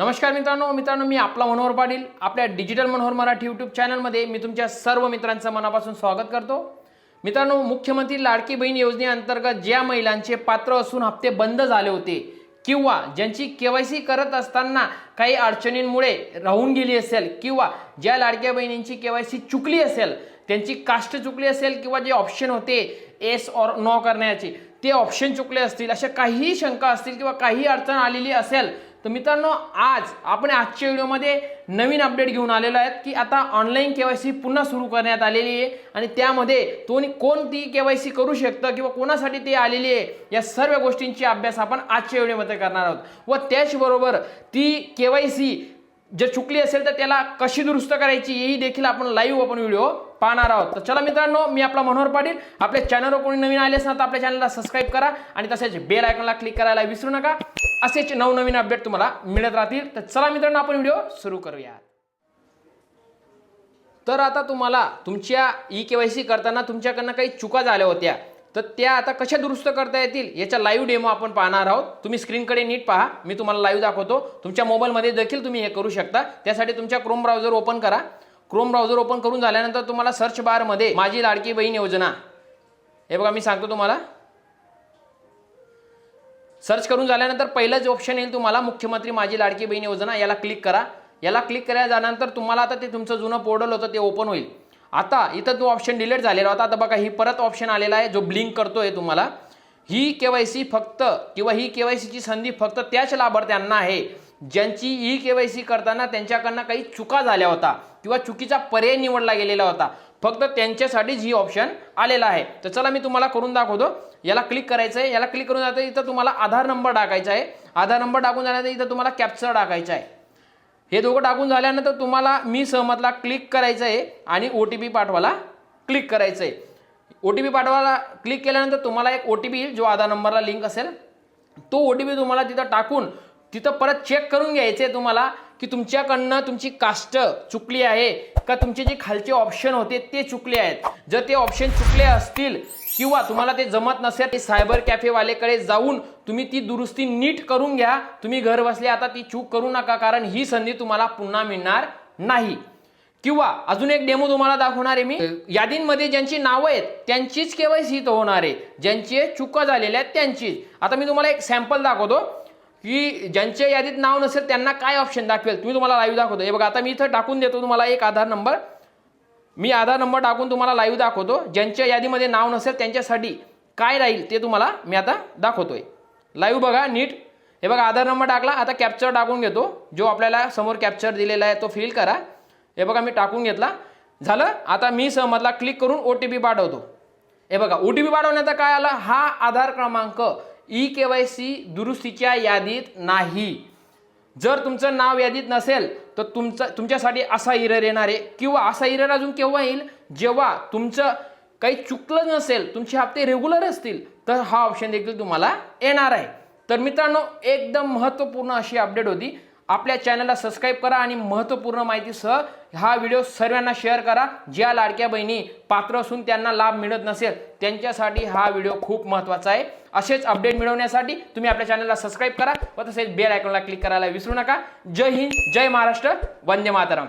नमस्कार मित्रांनो मित्रांनो मी आपला मनोहर पाटील आपल्या डिजिटल मनोहर मराठी यूट्यूब चॅनलमध्ये मी तुमच्या सर्व मित्रांचं मनापासून स्वागत करतो. मित्रांनो मुख्यमंत्री लाडकी बहीण योजनेअंतर्गत ज्या महिलांचे पात्र असून हप्ते बंद झाले होते किंवा ज्यांची केवायसी करत असताना काही अडचणींमुळे राहून गेली असेल किंवा ज्या लाडक्या बहिणींची केवायसी चुकली असेल त्यांची कास्ट चुकली असेल किंवा जे ऑप्शन होते एस ऑर नो करण्याचे ते ऑप्शन चुकले असतील अशा काही शंका असतील किंवा काही अडचण आलेली असेल तर मित्रांनो आज आपण आजच्या व्हिडिओमध्ये नवीन अपडेट घेऊन आलेलो आहेत की आता ऑनलाईन के वाय सी पुन्हा सुरू करण्यात आलेली आहे आणि त्यामध्ये कोणी कोण ती सी करू शकतं किंवा कोणासाठी ते आलेली आहे या सर्व गोष्टींची अभ्यास आपण आजच्या व्हिडिओमध्ये करणार आहोत. व त्याचबरोबर ती के वाय सी जर चुकली असेल तर त्याला कशी दुरुस्त करायची हेही देखील आपण लाईव्ह आपण व्हिडिओ पाहणार आहोत. तर चला मित्रांनो मी आपला मनोहर पाटील. आपल्या चॅनलवर कोणी नवीन आले असणार तर आपल्या चॅनलला सबस्क्राईब करा आणि तसेच बेल आयकॉनला क्लिक करायला विसरू नका. असेच नवनवीन अपडेट तुम्हाला मिळत राहतील. तर चला मित्रांनो आपण व्हिडिओ सुरू करूया तर आता तुम्हाला तुमच्या ई के वाय सी करताना तुमच्याकडनं काही चुका झाल्या होत्या. तर त्या आता कशा दुरुस्त करता येतील याचा लाईव्ह डेमो आपण पाहणार आहोत. तुम्ही स्क्रीनकडे नीट पहा. मी तुम्हाला लाईव्ह दाखवतो. तुमच्या मोबाईलमध्ये देखील तुम्ही हे करू शकता. त्यासाठी तुमच्या क्रोम ब्राउझर ओपन करा. क्रोम ब्राउझर ओपन करून झाल्यानंतर तुम्हाला सर्च बारमध्ये माझी लाडकी बहीण योजना. हे बघा मी सांगतो तुम्हाला. सर्च करून झाल्यानंतर पहिलंच ऑप्शन येईल तुम्हाला मुख्यमंत्री माझी लाडकी बहीण योजना याला क्लिक करा. याला क्लिक केल्या झाल्यानंतर तुम्हाला आता ते तुमचं जुनं पोर्टल होतं ते ओपन होईल. आता इथं तो ऑप्शन डिलीट झालेला होता. आता बघा ही परत ऑप्शन आलेला आहे जो ब्लिंक करतोय तुम्हाला. ही के वाय सी फक्त किंवा ही के वाय सीची संधी फक्त त्याच लाभार्थ्यांना आहे. ज्यांची ई केवायसी करताना त्यांच्याकडनं काही चुका झाल्या होता किंवा चुकीचा पर्याय निवडला गेलेला होता. फक्त त्यांच्यासाठीच ही ऑप्शन आलेला आहे. तर चला मी तुम्हाला करून दाखवतो. याला क्लिक करायचं आहे याला क्लिक करून जातं इथं तुम्हाला आधार नंबर टाकायचा आहे. आधार नंबर टाकून झाल्यानंतर इथं तुम्हाला कॅप्चर टाकायचा आहे. हे दोघं टाकून झाल्यानंतर तुम्हाला मी सहमतला क्लिक करायचं आहे आणि ओ टी पी पाठवायला क्लिक करायचं आहे ओ टी पी पाठवायला क्लिक केल्यानंतर तुम्हाला एक ओ टी पी येईल जो आधार नंबरला लिंक असेल तो ओ टी पी तुम्हाला तिथं टाकून तिथं परत चेक करून घ्यायचे आहे तुम्हाला की तुमच्याकडनं तुमची कास्ट चुकली आहे का तुमचे जे खालचे ऑप्शन होते ते चुकले आहेत. जर ते ऑप्शन चुकले असतील किंवा तुम्हाला ते जमत नसेल ते सायबर कॅफेवालेकडे जाऊन तुम्ही ती दुरुस्ती नीट करून घ्या. तुम्ही घर बसले आता ती चूक करू नका कारण ही संधी तुम्हाला पुन्हा मिळणार नाही. किंवा अजून एक डेमो तुम्हाला दाखवणार आहे मी. यादींमध्ये ज्यांची नावं आहेत त्यांचीच केवायसी इथं होणार आहे. ज्यांची चुका झालेल्या आहेत त्यांचीच. आता मी तुम्हाला एक सॅम्पल दाखवतो. की ज्यांच्या यादीत नाव नसेल त्यांना काय ऑप्शन दाखवेल? तुम्ही तुम्हाला लाईव्ह दाखवतो. हे बघा आता मी इथं टाकून देतो तुम्हाला एक आधार नंबर मी आधार नंबर टाकून तुम्हाला लाईव्ह दाखवतो. ज्यांच्या यादीमध्ये नाव नसेल त्यांच्यासाठी काय राहील ते तुम्हाला मी आता दाखवतोय. लाईव्ह बघा नीट. हे बघा आधार नंबर टाकला. आता कॅप्चर टाकून घेतो. जो आपल्याला समोर कॅप्चर दिलेला आहे तो फिल करा. हे बघा मी टाकून घेतला. झालं? आता मी सहमतला क्लिक करून ओ टी पी पाठवतो. हे बघा ओ टी पी पाठवण्याचा काय आला? हा आधार क्रमांक. ई के वाय सी दुरुस्तीच्या यादीत नाही. जर तुमचं नाव यादीत नसेल तर तुमचं तुमच्यासाठी असा इरर येणार आहे किंवा असा इरर अजून केव्हा येईल? जेव्हा तुमचं काही चुकलं नसेल तुमचे हप्ते रेग्युलर असतील तर हा ऑप्शन देखील तुम्हाला येणार आहे. तर मित्रांनो एकदम महत्त्वपूर्ण अशी अपडेट होती. आपल्या चॅनलला सबस्क्राईब करा आणि महत्त्वपूर्ण माहितीसह हा व्हिडिओ सर्वांना शेअर करा. ज्या लाडक्या बहिणी पात्र असून त्यांना लाभ मिळत नसेल त्यांच्यासाठी हा व्हिडिओ खूप महत्त्वाचा आहे. असेच अपडेट मिळवण्यासाठी तुम्ही आपल्या चॅनलला सबस्क्राईब करा व तसेच बेल आयकॉनला क्लिक करायला विसरू नका. जय हिंद जय महाराष्ट्र वंदे मातरम.